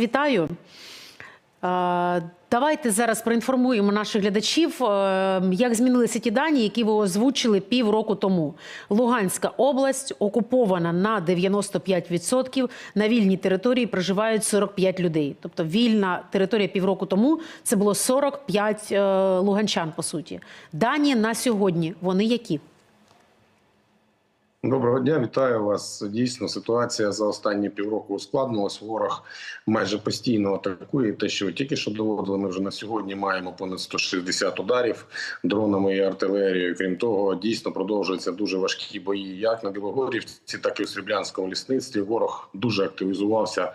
Вітаю. Е, Давайте зараз проінформуємо наших глядачів, е, як змінилися ті дані, які ви озвучили півроку тому. Луганська область окупована на 95%. На вільній території проживають 45 людей. Тобто вільна територія півроку тому це було 45 е, луганчан, по суті. Дані на сьогодні вони які? Доброго дня, вітаю вас. Дійсно, ситуація за останні півроку ускладнилась. Ворог майже постійно атакує. Те, що тільки що доводили, ми вже на сьогодні маємо понад 160 ударів дронами і артилерією. Крім того, дійсно продовжуються дуже важкі бої, як на Білогорівці, так і у Сріблянському лісництві. Ворог дуже активізувався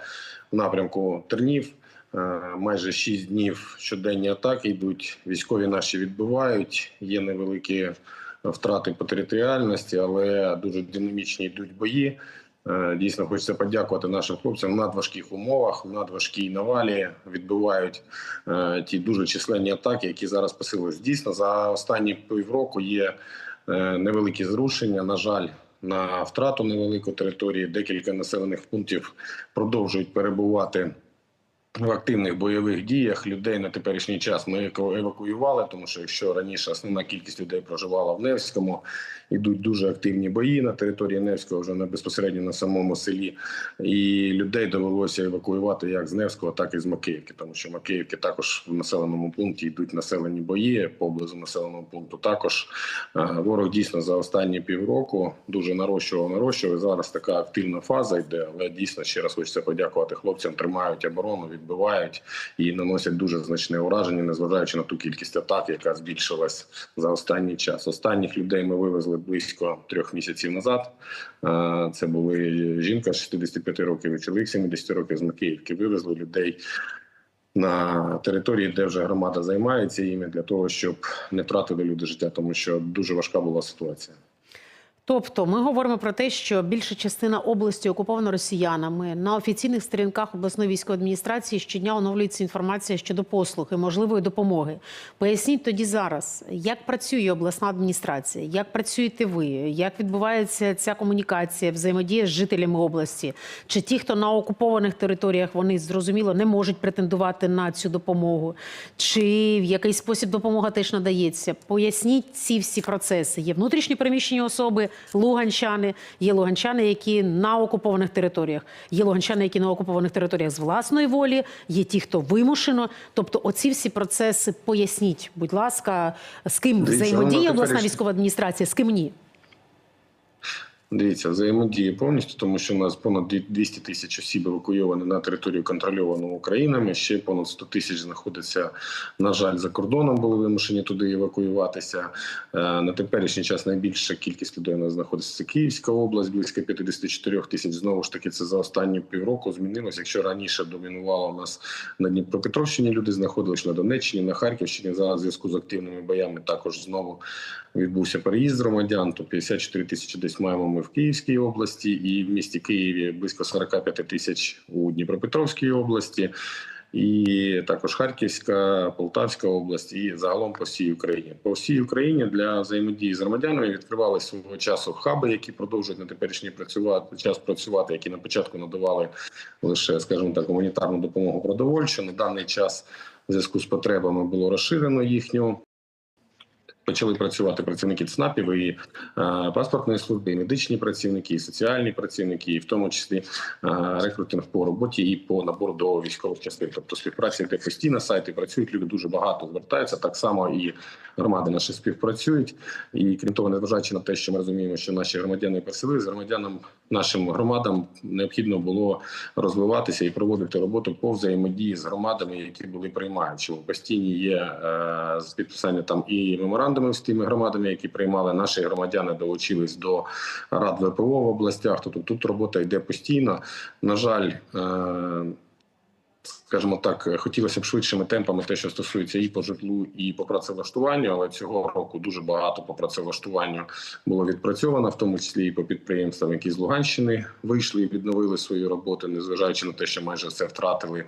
в напрямку Тернів. Е, Майже 6 днів щоденні атаки йдуть. Військові наші відбивають. Є невеликі втрати по територіальності, але дуже динамічні йдуть бої. Е, Дійсно, хочеться подякувати нашим хлопцям в надважких умовах, в надважкій навалі відбивають е, ті дуже численні атаки, які зараз посилились. Дійсно, за останні півроку є е, невеликі зрушення. На жаль, на втрату невелику території. Декілька населених пунктів продовжують перебувати в активних бойових діях людей на теперішній час ми евакуювали, тому що якщо раніше основна кількість людей проживала в Невському, ідуть дуже активні бої на території Невського, вже на безпосередньо на самому селі, і людей довелося евакуювати як з Невського, так і з Макіївки, тому що Макіївки також в населеному пункті йдуть населені бої поблизу населеного пункту. Також е, ворог дійсно за останні півроку дуже нарощував, нарощував. Зараз така активна фаза йде, але дійсно ще раз хочеться подякувати хлопцям. Тримають оборону, відбивають і наносять дуже значне ураження, незважаючи на ту кількість атак, яка збільшилась за останній час. Останніх людей ми вивезли близько трьох місяців назад. Е, Це були жінка 65 років і чоловік 70 років з Макіївки. Вивезли людей. На території, де вже громада займається іми для того, щоб не втратили люди життя, тому що дуже важка була ситуація. Тобто ми говоримо про те, що більша частина області окупована росіянами. На офіційних сторінках обласної військової адміністрації щодня оновлюється інформація щодо послуг і можливої допомоги. Поясніть тоді зараз, як працює обласна адміністрація, як працюєте ви, як відбувається ця комунікація, взаємодія з жителями області? Чи ті, хто на окупованих територіях, вони зрозуміло не можуть претендувати на цю допомогу? Чи в якийсь спосіб допомога теж надається? Поясніть ці всі процеси. Є внутрішні переміщені особи, луганчани, є луганчани, які на окупованих територіях, є луганчани, які на окупованих територіях з власної волі, є ті, хто вимушено. Тобто, оці всі процеси поясніть, будь ласка, з ким взаємодіє власна обласна військова адміністрація, з ким ні? Дивіться, взаємодії повністю, тому що у нас понад 200 тисяч осіб евакуйовані на територію контрольовану Українами. Ще понад 100 тисяч знаходиться, на жаль, за кордоном були вимушені туди евакуюватися. Е, На теперішній час найбільша кількість людей у нас знаходиться це Київська область, близько 54 тисяч. Знову ж таки, це за останні півроку змінилось. Якщо раніше домінувало у нас на Дніпропетровщині, люди знаходились на Донеччині, на Харківщині. Зараз в зв'язку з активними боями також знову відбувся переїзд громадян. То 54 тисячі десь маємо ми в Київській області, і в місті Києві близько 45 тисяч у Дніпропетровській області. І також Харківська, Полтавська область, і загалом по всій Україні. По всій Україні для взаємодії з громадянами відкривали свого часу хаби, які продовжують на теперішній працювати час працювати, які на початку надавали лише, скажімо так, гуманітарну допомогу продовольчу. На даний час в зв'язку з потребами було розширено їхню. Почали працювати працівники ЦНАПів і е, паспортної служби, і медичні працівники, і соціальні працівники, і в тому числі е, рекрутинг по роботі і по набору до військових частин. Тобто співпраця йде постійно, сайти працюють, люди дуже багато звертаються. Так само і громади наші співпрацюють. І крім того, незважаючи на те, що ми розуміємо, що наші громадяни переселили, з громадянам нашим громадам необхідно було розвиватися і проводити роботу по взаємодії з громадами, які були приймаючими. Постійні є е, підписання там і меморандуми з тими громадами, які приймали наші громадяни, долучились до рад ВПО в областях. Тобто тут робота йде постійно. На жаль, е, скажімо так, хотілося б швидшими темпами, те, що стосується і по житлу, і по працевлаштуванню. Але цього року дуже багато по працевлаштуванню було відпрацьовано, в тому числі і по підприємствам, які з Луганщини вийшли і відновили свою роботу, незважаючи на те, що майже все втратили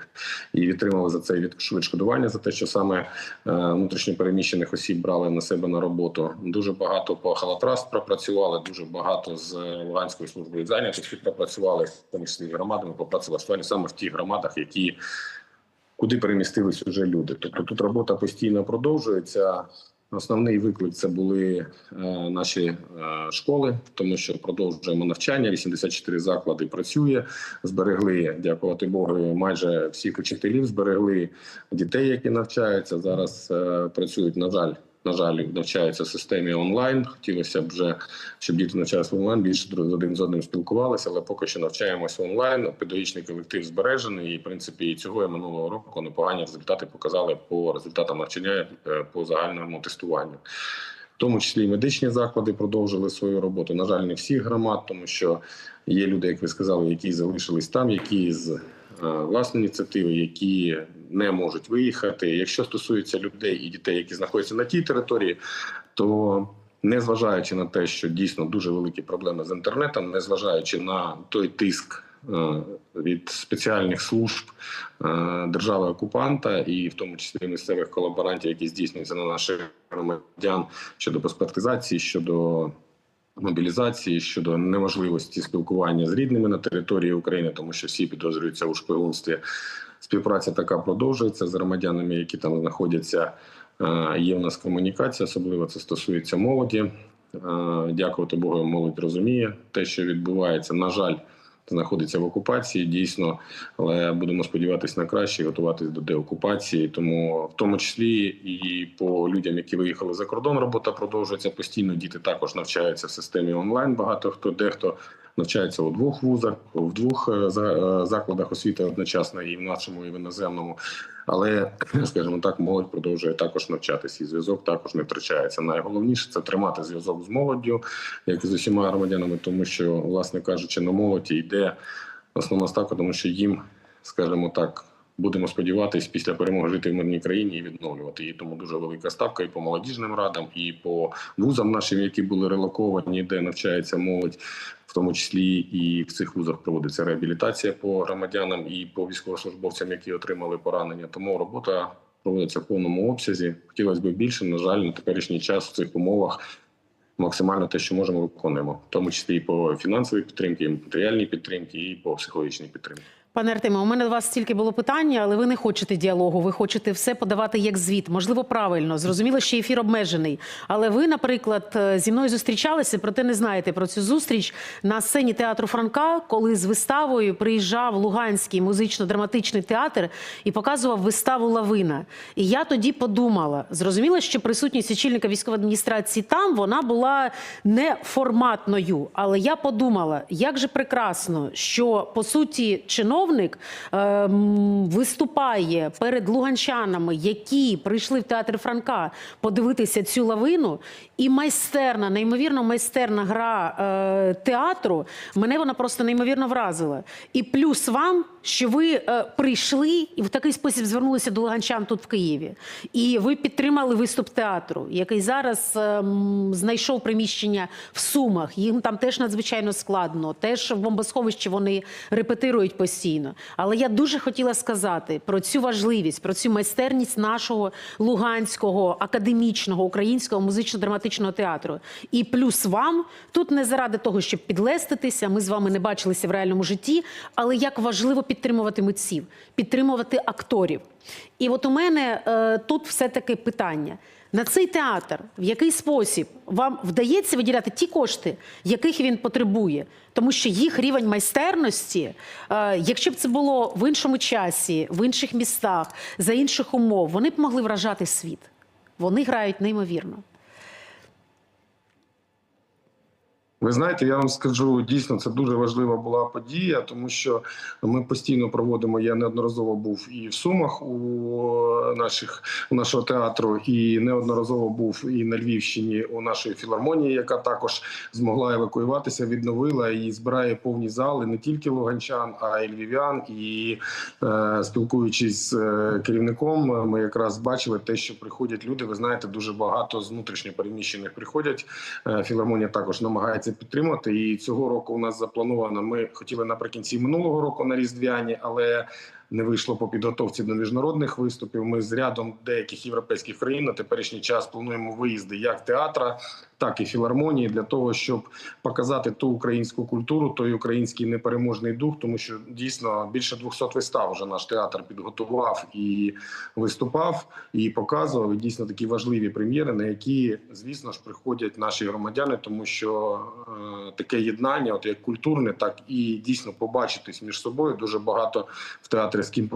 і відтримали за це від відшкодування за те, що саме е, внутрішньопереміщених осіб брали на себе на роботу. Дуже багато по халатраст пропрацювали, дуже багато з Луганської служби зайнятості пропрацювали, в тому числі громадами по працевлаштуванню саме в тих громадах, які куди перемістились уже люди. Тобто тут робота постійно продовжується. Основний виклик це були е, наші е, школи, тому що продовжуємо навчання. 84 заклади працює. Зберегли, дякувати Богу, майже всіх учителів. Зберегли дітей, які навчаються. Зараз е, працюють. На жаль, на жаль, навчаються в системі онлайн. Хотілося б вже, щоб діти навчалися онлайн, більше друг- один з одним спілкувалися, але поки що навчаємося онлайн. Педагогічний колектив збережений. І в принципі і цього і минулого року непогані результати показали по результатам навчання е, по загальному тестуванню. В тому числі і медичні заклади продовжили свою роботу. На жаль, не всіх громад, тому що є люди, як ви сказали, які залишились там, які з е, власної ініціативи, які не можуть виїхати. Якщо стосується людей і дітей, які знаходяться на тій території, то незважаючи на те, що дійсно дуже великі проблеми з інтернетом, незважаючи на той тиск. е, Від спеціальних служб е, держави окупанта і в тому числі місцевих колаборантів, які здійснюються на наших громадян щодо паспортизації, щодо мобілізації, щодо неможливості спілкування з рідними на території України, тому що всі підозрюються у шпигунстві. Співпраця така продовжується з громадянами, які там знаходяться. Е, Є в нас комунікація, особливо це стосується молоді. Е, Дякувати Богу, молодь розуміє те, що відбувається. На жаль, знаходиться в окупації дійсно, але будемо сподіватися на краще, готуватись до деокупації. Тому в тому числі і по людям, які виїхали за кордон, робота продовжується постійно. Діти також навчаються в системі онлайн. Багато хто дехто навчається у двох вузах, в двох е, е, закладах освіти одночасно, і в нашому, і в іноземному. Але, скажімо так, молодь продовжує також навчатися, і зв'язок також не втрачається. Найголовніше це тримати зв'язок з молоддю, як і з усіма громадянами, тому що, власне кажучи, на молоді йде основна ставка, тому що їм, скажімо так. Будемо сподіватись після перемоги жити в мирній країні і відновлювати її. Тому дуже велика ставка і по молодіжним радам, і по вузам нашим, які були релоковані, де навчається молодь, в тому числі і в цих вузах проводиться реабілітація по громадянам і по військовослужбовцям, які отримали поранення. Тому робота проводиться в повному обсязі. Хотілося б більше. На жаль, на теперішній час в цих умовах максимально те, що можемо, виконуємо, в тому числі і по фінансовій підтримці, і матеріальній підтримці, і по психологічній підтримці. Пане Артеме, у мене до вас стільки було питання, але ви не хочете діалогу. Ви хочете все подавати як звіт. Можливо, правильно. Зрозуміло, що ефір обмежений. Але ви, наприклад, е, зі мною зустрічалися, проте не знаєте про цю зустріч на сцені театру Франка, коли з виставою приїжджав Луганський музично-драматичний театр і показував виставу Лавина. І я тоді подумала: зрозуміло, що присутність очільника військової адміністрації там вона була не форматною. Але я подумала, як же прекрасно, що по суті чиновник ем, виступає перед луганчанами, які прийшли в театр Франка подивитися цю лавину, і майстерна, неймовірно майстерна гра е, театру. Мене вона просто неймовірно вразила. І плюс вам, що ви е, прийшли і в такий спосіб звернулися до луганчан тут в Києві. І ви підтримали виступ театру, який зараз ем, знайшов приміщення в Сумах. Їм там теж надзвичайно складно. Теж в бомбосховищі вони репетирують постійно. Але я дуже хотіла сказати про цю важливість, про цю майстерність нашого луганського академічного українського музично-драматичного театру. І плюс вам тут не заради того, щоб підлеститися. Ми з вами не бачилися в реальному житті, але як важливо підтримувати митців, підтримувати акторів. І от у мене е, тут все таки питання. На цей театр в який спосіб вам вдається виділяти ті кошти, яких він потребує, тому що їх рівень майстерності, е, якщо б це було в іншому часі, в інших містах, за інших умов, вони б могли вражати світ. Вони грають неймовірно. Ви знаєте, я вам скажу дійсно, це дуже важлива була подія, тому що ми постійно проводимо. Я неодноразово був і в Сумах у наших у нашого театру, і неодноразово був і на Львівщині у нашої філармонії, яка також змогла евакуюватися, відновила і збирає повні зали не тільки луганчан, а й львів'ян. І е, спілкуючись з е, керівником, ми якраз бачили те, що приходять люди. Ви знаєте, дуже багато з внутрішньо переміщених приходять. Е, Філармонія також намагається підтримати. І цього року у нас заплановано. Ми хотіли наприкінці минулого року на різдвяні, але не вийшло по підготовці до міжнародних виступів. Ми з рядом деяких європейських країн на теперішній час плануємо виїзди як театра, так і філармонії для того, щоб показати ту українську культуру, той український непереможний дух, тому що дійсно більше 200 вистав вже наш театр підготував і виступав, і показував. І дійсно такі важливі прем'єри, на які, звісно ж, приходять наші громадяни, тому що е, таке єднання, от як культурне, так і дійсно побачитись між собою. Дуже багато в театрі з ким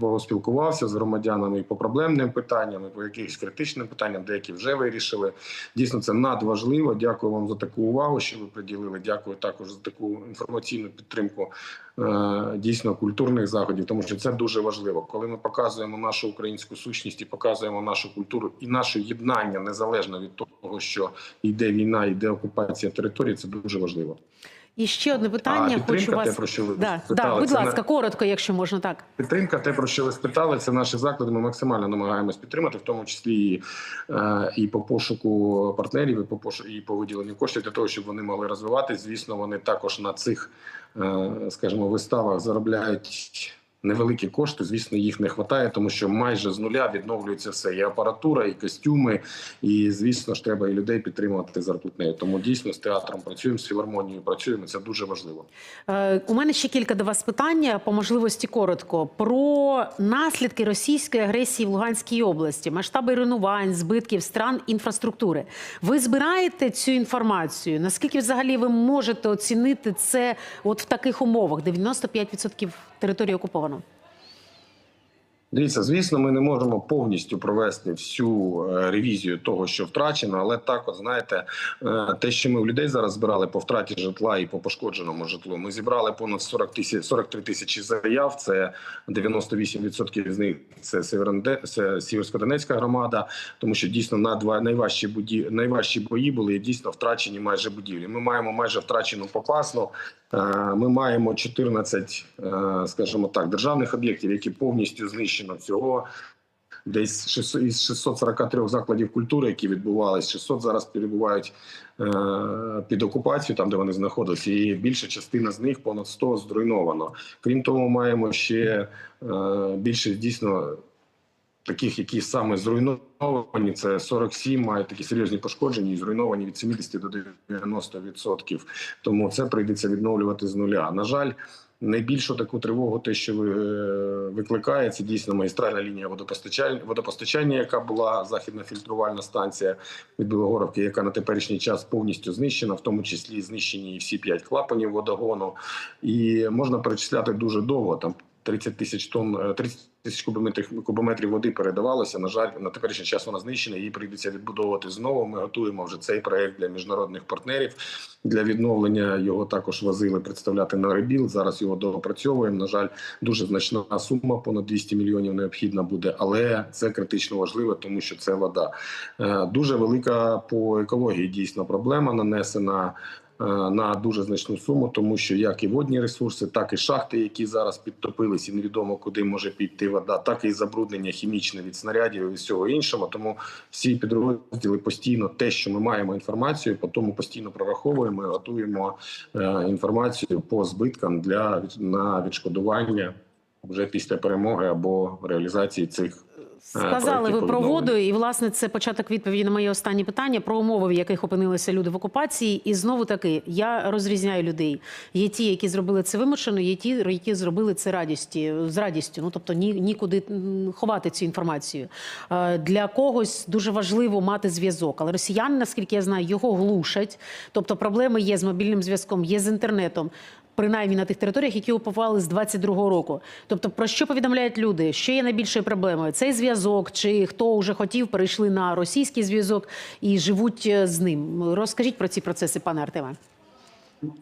поспілкувався з громадянами і по проблемним питанням, і по якихось критичним питанням, деякі вже вирішили. Дійсно, це надважливо. Дякую вам за таку увагу, що ви приділили. Дякую також за таку інформаційну підтримку е, дійсно культурних заходів, тому що це дуже важливо. Коли ми показуємо нашу українську сущність і показуємо нашу культуру і наше єднання незалежно від того, що йде війна, йде окупація території, це дуже важливо. І ще одне питання. а Хочу вас те, про що ви да, да, будь це ласка, на... коротко, якщо можна так. Підтримка, те про що ви спитали, це наші заклади. Ми максимально намагаємось підтримати, в тому числі і, е, і по пошуку партнерів, і по пошу, і по виділенню коштів для того, щоб вони могли розвиватись. Звісно, вони також на цих, е, скажімо, виставах заробляють. Невеликі кошти, звісно, їх не вистачає, тому що майже з нуля відновлюється все. І апаратура, і костюми, і звісно ж треба і людей підтримувати зарплатнею. Тому дійсно з театром працюємо, з філармонією працюємо. Це дуже важливо. Е, У мене ще кілька до вас питань, по можливості коротко. Про наслідки російської агресії в Луганській області, масштаби руйнувань, збитків стран інфраструктури. Ви збираєте цю інформацію? Наскільки взагалі ви можете оцінити це от в таких умовах? 95% території окуповано. Дивіться, звісно, ми не можемо повністю провести всю е, ревізію того, що втрачено, але так, от знаєте, е, те, що ми в людей зараз збирали по втраті житла і по пошкодженому житлу, ми зібрали понад 40 тисяч 43 тисячі заяв. Це 98% з них це Сіверсько-Донецька громада, тому що дійсно на два найважчі буді найважчі бої були дійсно втрачені майже будівлі. Ми маємо майже втрачену попасну. Е, Ми маємо 14, е, скажімо так, державних об'єктів, які повністю знищено всього. Десь 600 із 643 закладів культури, які відбувалися, 600 зараз перебувають е, під окупацією, там де вони знаходилися, і більша частина з них, понад 100, зруйновано. Крім того, маємо ще е, більше дійсно таких, які саме зруйновані. Це 47, мають такі серйозні пошкодження і зруйновані від 70 до 90%. Тому це прийдеться відновлювати з нуля. На жаль. Найбільшу таку тривогу, те, що е, викликає, це дійсно магістральна лінія водопостачання, водопостачання, яка була західна фільтрувальна станція від Білогоровки, яка на теперішній час повністю знищена, в тому числі знищені всі п'ять клапанів водогону. І можна перечисляти дуже довго. Там 30 тисяч тонн, е, 30 тисяч кубометрів кубометрів води передавалося. На жаль, на теперішній час вона знищена. Її прийдеться відбудовувати знову. Ми готуємо вже цей проект для міжнародних партнерів. Для відновлення його також возили представляти на ребіл. Зараз його доопрацьовуємо. На жаль, дуже значна сума, понад 200 мільйонів необхідна буде, але це критично важливо, тому що це вода. Е, Дуже велика по екології дійсно проблема нанесена. Е, На дуже значну суму, тому що як і водні ресурси, так і шахти, які зараз підтопились, і невідомо куди може піти вода, так і забруднення хімічне від снарядів і всього іншого. Тому всі підрозділи постійно те, що ми маємо інформацію, по тому постійно прораховуємо, і готуємо е, інформацію по збиткам для на відшкодування вже після перемоги або реалізації цих. Сказали ви про воду, і власне це початок відповіді на моє останнє питання про умови, в яких опинилися люди в окупації. І знову таки я розрізняю людей. Є ті, які зробили це вимушено, є ті, які зробили це радісті з радістю. Ну тобто ні, нікуди ховати цю інформацію. Е, Для когось дуже важливо мати зв'язок, але росіяни, наскільки я знаю, його глушать. Тобто проблеми є з мобільним зв'язком, є з інтернетом. Принаймні на тих територіях, які окупували з 22-го року. Тобто, про що повідомляють люди? Що є найбільшою проблемою? Цей зв'язок, чи хто вже хотів, перейшли на російський зв'язок і живуть е, з ним. Розкажіть про ці процеси, пане Артеме.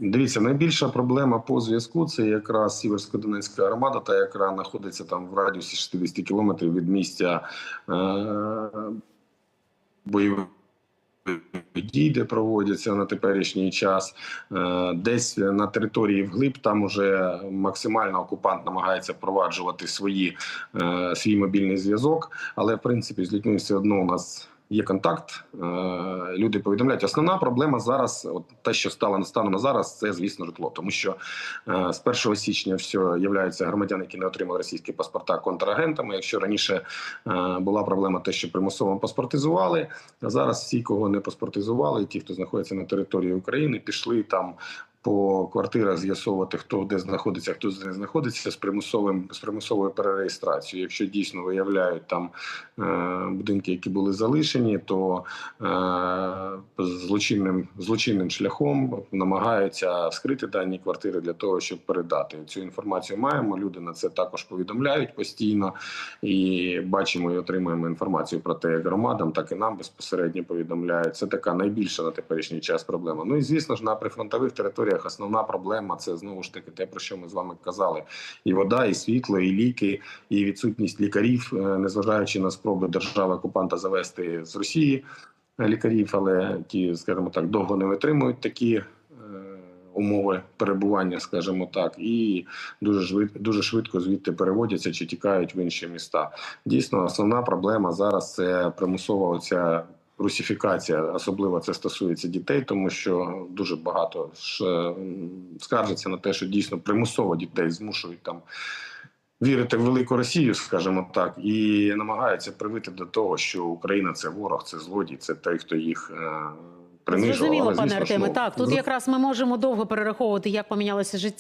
Дивіться, найбільша проблема по зв'язку це якраз Сіверсько-Донецька громада, та яка знаходиться там в радіусі 60 кілометрів від місця е- бойових дій, де проводяться на теперішній час. Е, Десь на території вглиб там уже максимально окупант намагається впроваджувати свої, е, свій мобільний зв'язок, але в принципі з людьми все одно у нас. Є контакт, е, люди повідомляють. Основна проблема зараз, от те, що стало станом на зараз, це звісно житло, тому що е, з 1 січня все являються громадяни, які не отримали російські паспорта контрагентами. Якщо раніше е, була проблема, те, що примусово паспортизували, а зараз всі, кого не паспортизували, ті, хто знаходиться на території України, пішли там. По квартирах з'ясовувати, хто де знаходиться, хто де не знаходиться з примусовим з примусовою перереєстрацією. Якщо дійсно виявляють там е, будинки, які були залишені, то е, злочинним злочинним шляхом намагаються вскрити дані квартири для того, щоб передати цю інформацію. Маємо люди на це також повідомляють постійно і бачимо і отримуємо інформацію про те, як громадам, так і нам безпосередньо повідомляють. Це така найбільша на теперішній час проблема. Ну і звісно ж на прифронтових територіях основна проблема це знову ж таки те, про що ми з вами казали: і вода, і світло, і ліки, і відсутність лікарів, е, незважаючи на спроби держави окупанта завести з Росії е, лікарів, але ті, скажімо так, довго не витримують такі. е, Умови перебування, скажімо так, і дуже швидко, дуже швидко звідти переводяться чи тікають в інші міста. Дійсно, основна проблема зараз це примусова оця русифікація. Особливо це стосується дітей, тому що дуже багато е, скаржиться на те, що дійсно примусово дітей змушують там. Вірити в велику Росію, скажімо так, і намагаються привити до того, що Україна це ворог, це злодій, це той, хто їх е, принижував. Зрозуміло, пане Артеме. Так, тут якраз ми можемо довго перераховувати, як помінялося життя.